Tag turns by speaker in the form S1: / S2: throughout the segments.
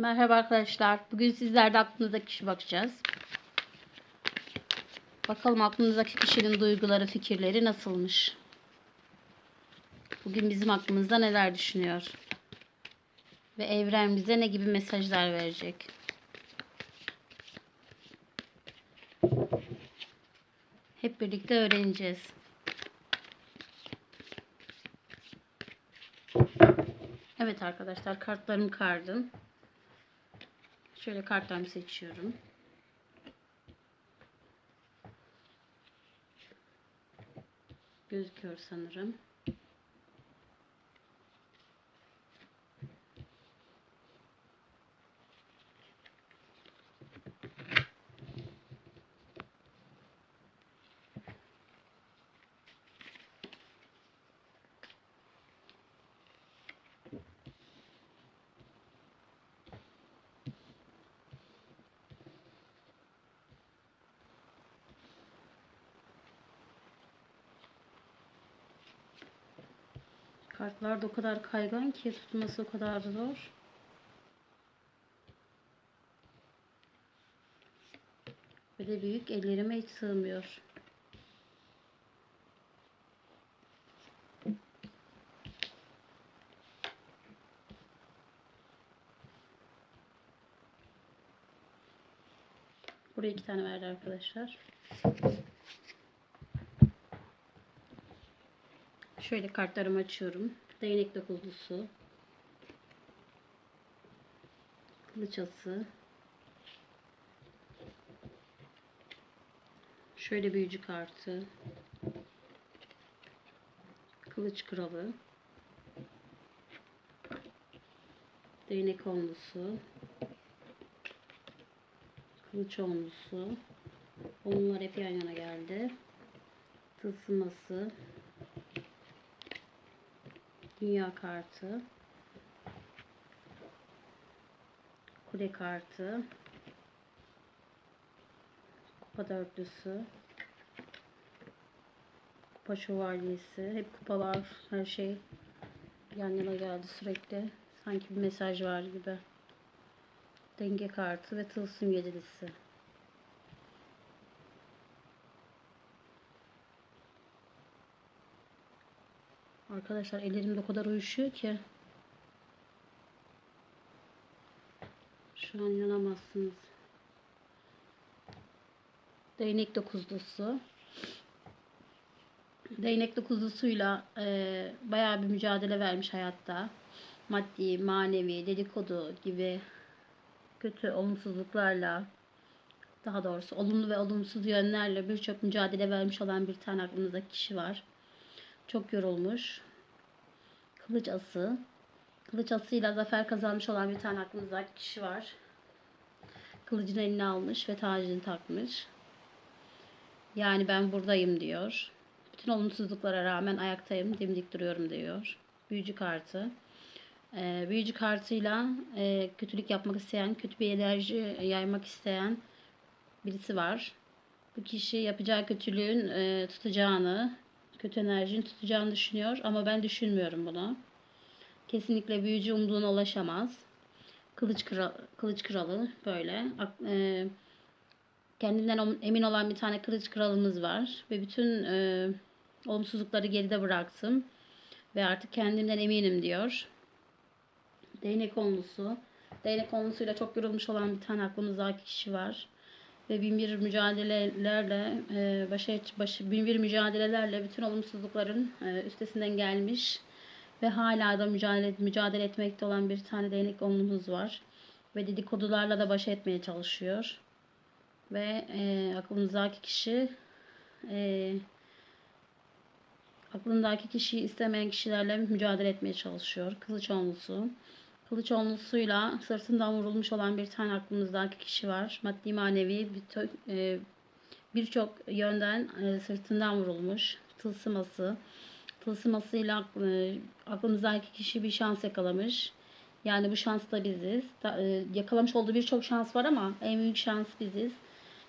S1: Merhaba arkadaşlar. Bugün sizler de aklınızdaki kişi bakacağız. Bakalım aklınızdaki kişinin duyguları, fikirleri nasılmış? Bugün bizim aklımızda neler düşünüyor? Ve evren bize ne gibi mesajlar verecek? Hep birlikte öğreneceğiz. Evet arkadaşlar kartlarımı kardım. Şöyle kartlarımı seçiyorum. Gözüküyor sanırım. Kartlar da o kadar kaygan ki tutması o kadar zor. De büyük ellerime hiç sığmıyor. Buraya iki tane verdi arkadaşlar. Şöyle kartlarımı açıyorum. Değnek dokuzlusu. Kılıç ası. Şöyle büyücü kartı. Kılıç kralı. Değnek onlusu. Kılıç onlusu. Onlar hep yan yana geldi. Tılsıması. Dünya kartı. Kule kartı. Kupa dörtlüsü. Kupa şövalyesi. Hep kupalar, her şey yan yana geldi sürekli. Sanki bir mesaj var gibi. Denge kartı ve tılsım yedilisi. Arkadaşlar ellerimde o kadar uyuşuyor ki. Şu an inanamazsınız. Değnek dokuzlusu. Değnek dokuzlusuyla e, bayağı bir mücadele vermiş hayatta. Maddi, manevi, dedikodu gibi kötü olumsuzluklarla daha doğrusu olumlu ve olumsuz yönlerle birçok mücadele vermiş olan bir tane aklınızdaki kişi var. Çok yorulmuş. Kılıç ası. Kılıç asıyla zafer kazanmış olan bir tane aklınızdaki kişi var. Kılıcını eline almış ve tacını takmış. Yani ben buradayım diyor. Bütün olumsuzluklara rağmen ayaktayım, dimdik duruyorum diyor. Büyücü kartı. Ee, büyücü kartıyla e, kötülük yapmak isteyen, kötü bir enerji yaymak isteyen birisi var. Bu kişi yapacağı kötülüğün e, tutacağını, kötü enerjinin tutacağını düşünüyor ama ben düşünmüyorum bunu. Kesinlikle büyücü umduğuna ulaşamaz. Kılıç, kral, kılıç kralı böyle. E, kendinden emin olan bir tane kılıç kralımız var. Ve bütün e, olumsuzlukları geride bıraktım. Ve artık kendimden eminim diyor. Değnek onlusu. Değnek onlusuyla çok yorulmuş olan bir tane aklımızdaki kişi var ve bin bir mücadelelerle e, başa baş, bin bir mücadelelerle bütün olumsuzlukların e, üstesinden gelmiş ve hala da mücadele mücadele etmekte olan bir tane değnek omlumuz var ve dedikodularla da baş etmeye çalışıyor ve e, aklınızdaki kişi e, aklındaki kişiyi istemeyen kişilerle mücadele etmeye çalışıyor. Kılıç onlusu. Kılıç onlusuyla sırtından vurulmuş olan bir tane aklımızdaki kişi var. Maddi manevi e, birçok yönden e, sırtından vurulmuş. Tılsıması. Tılsımasıyla e, aklımızdaki kişi bir şans yakalamış. Yani bu şans da biziz. Yakalamış olduğu birçok şans var ama en büyük şans biziz.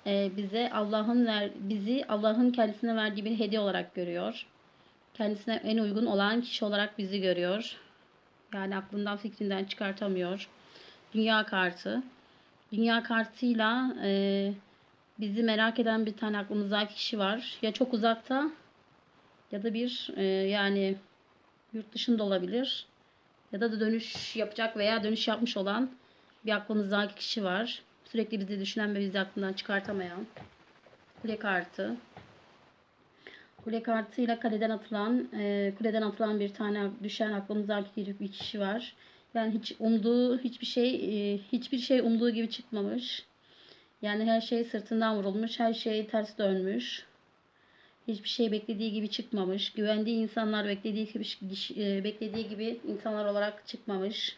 S1: Bize Allah'ın ver, bizi Allah'ın kendisine verdiği bir hediye olarak görüyor. Kendisine en uygun olan kişi olarak bizi görüyor. Yani aklından fikrinden çıkartamıyor. Dünya kartı. Dünya kartıyla e, bizi merak eden bir tane aklımızdaki kişi var. Ya çok uzakta ya da bir e, yani yurt dışında olabilir. Ya da, da dönüş yapacak veya dönüş yapmış olan bir aklımızdaki kişi var. Sürekli bizi düşünen ve bizi aklından çıkartamayan. Kule kartı. Kule kartıyla kaleden atılan, e, kuleden atılan bir tane düşen aklımızdaki bir kişi var. Yani hiç umduğu hiçbir şey, e, hiçbir şey umduğu gibi çıkmamış. Yani her şey sırtından vurulmuş, her şey ters dönmüş. Hiçbir şey beklediği gibi çıkmamış. Güvendiği insanlar beklediği gibi e, beklediği gibi insanlar olarak çıkmamış.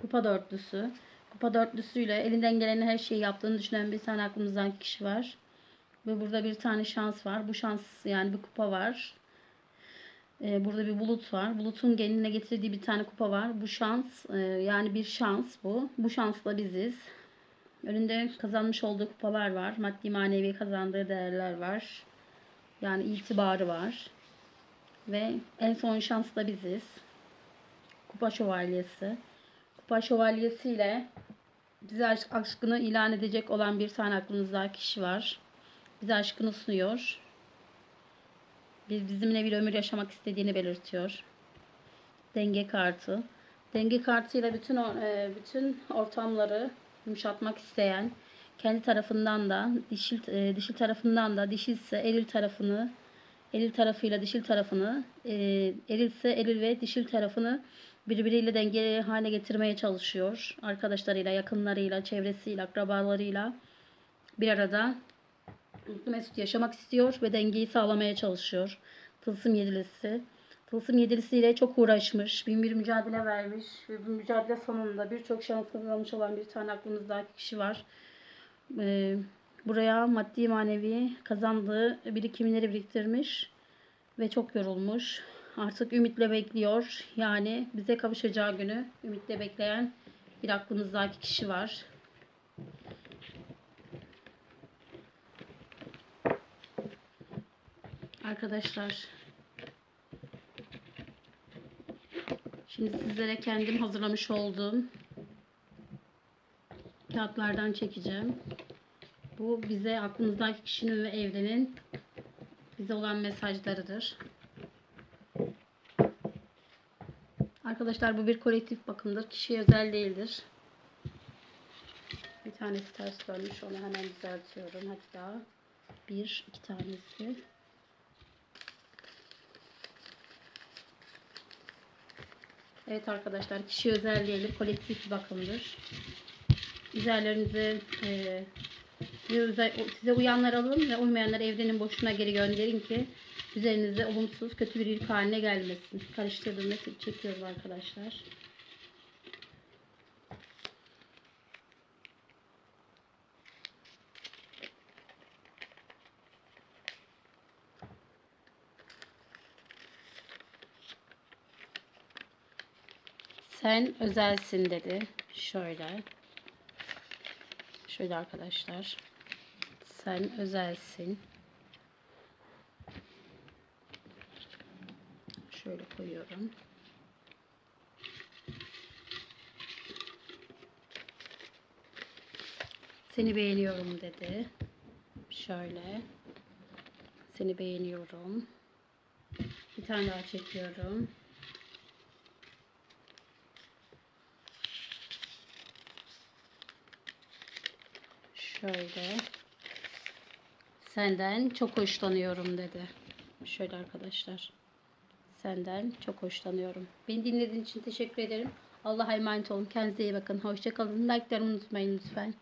S1: Kupa dörtlüsü. Kupa dörtlüsüyle elinden gelen her şeyi yaptığını düşünen bir tane aklımızdan kişi var. Ve burada bir tane şans var. Bu şans yani bir kupa var. Ee, burada bir bulut var. Bulutun geline getirdiği bir tane kupa var. Bu şans e, yani bir şans bu. Bu şansla biziz. Önünde kazanmış olduğu kupalar var. Maddi manevi kazandığı değerler var. Yani itibarı var. Ve en son şans da biziz. Kupa şövalyesi. Kupa şövalyesi ile bize aşk, aşkını ilan edecek olan bir tane aklınızda kişi var. Bize aşkını sunuyor. Biz bizimle bir ömür yaşamak istediğini belirtiyor. Denge kartı. Denge kartıyla bütün e, bütün ortamları yumuşatmak isteyen, kendi tarafından da dişil e, dişil tarafından da dişilse eril tarafını eril tarafıyla dişil tarafını erilse eril ve dişil tarafını birbiriyle dengeli hale getirmeye çalışıyor. Arkadaşlarıyla, yakınlarıyla, çevresiyle, akrabalarıyla bir arada mutlu mesut yaşamak istiyor ve dengeyi sağlamaya çalışıyor. Tılsım yedilisi. Tılsım yedilisiyle çok uğraşmış, bin bir mücadele vermiş ve bu mücadele sonunda birçok şans kazanmış olan bir tane aklımızdaki kişi var. Ee, buraya maddi manevi kazandığı birikimleri biriktirmiş ve çok yorulmuş. Artık ümitle bekliyor. Yani bize kavuşacağı günü ümitle bekleyen bir aklımızdaki kişi var. Arkadaşlar şimdi sizlere kendim hazırlamış olduğum kağıtlardan çekeceğim. Bu bize aklımızdaki kişinin ve evrenin bize olan mesajlarıdır. Arkadaşlar bu bir kolektif bakımdır. Kişiye özel değildir. Bir tanesi ters dönmüş. Onu hemen düzeltiyorum. Hatta bir, iki tanesi. Evet arkadaşlar kişi özel değildir. Kolektif bir bakımdır. Üzerlerinize e, size uyanlar alın ve uymayanları evrenin boşuna geri gönderin ki üzerinize olumsuz kötü bir yük haline gelmesin. Karıştırdım ve çekiyorum arkadaşlar. Sen özelsin dedi. Şöyle. Şöyle arkadaşlar. Sen özelsin. Şöyle koyuyorum. Seni beğeniyorum dedi. Şöyle. Seni beğeniyorum. Bir tane daha çekiyorum. Şöyle. Senden çok hoşlanıyorum dedi. Şöyle arkadaşlar. Senden çok hoşlanıyorum. Beni dinlediğiniz için teşekkür ederim. Allah'a emanet olun. Kendinize iyi bakın. Hoşçakalın. Like'larımı unutmayın lütfen.